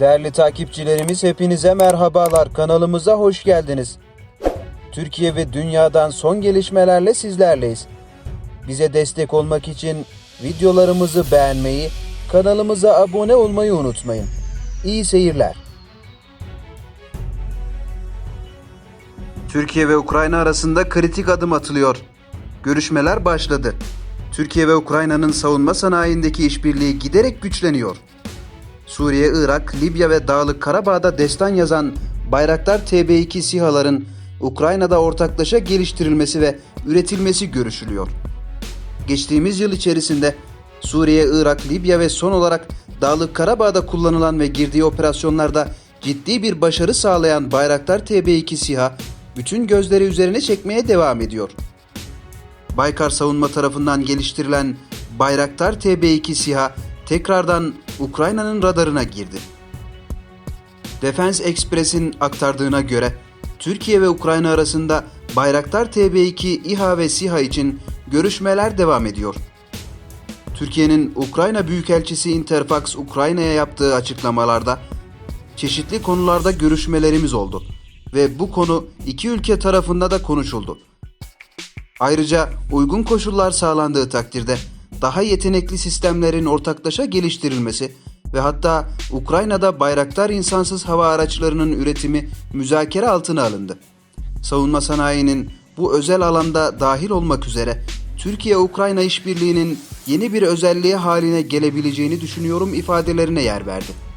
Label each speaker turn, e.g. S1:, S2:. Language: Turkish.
S1: Değerli takipçilerimiz hepinize merhabalar. Kanalımıza hoş geldiniz. Türkiye ve dünyadan son gelişmelerle sizlerleyiz. Bize destek olmak için videolarımızı beğenmeyi, kanalımıza abone olmayı unutmayın. İyi seyirler. Türkiye ve Ukrayna arasında kritik adım atılıyor. Görüşmeler başladı. Türkiye ve Ukrayna'nın savunma sanayindeki işbirliği giderek güçleniyor. Suriye, Irak, Libya ve Dağlık Karabağ'da destan yazan Bayraktar TB2 SİHA'ların Ukrayna'da ortaklaşa geliştirilmesi ve üretilmesi görüşülüyor. Geçtiğimiz yıl içerisinde Suriye, Irak, Libya ve son olarak Dağlık Karabağ'da kullanılan ve girdiği operasyonlarda ciddi bir başarı sağlayan Bayraktar TB2 SİHA bütün gözleri üzerine çekmeye devam ediyor. Baykar Savunma tarafından geliştirilen Bayraktar TB2 SİHA tekrardan Ukrayna'nın radarına girdi. Defense Express'in aktardığına göre Türkiye ve Ukrayna arasında Bayraktar TB2 İHA ve SİHA için görüşmeler devam ediyor. Türkiye'nin Ukrayna Büyükelçisi Interfax Ukrayna'ya yaptığı açıklamalarda çeşitli konularda görüşmelerimiz oldu ve bu konu iki ülke tarafında da konuşuldu. Ayrıca uygun koşullar sağlandığı takdirde daha yetenekli sistemlerin ortaklaşa geliştirilmesi ve hatta Ukrayna'da Bayraktar insansız hava araçlarının üretimi müzakere altına alındı. Savunma sanayinin bu özel alanda dahil olmak üzere Türkiye-Ukrayna işbirliğinin yeni bir özelliğe haline gelebileceğini düşünüyorum ifadelerine yer verdi.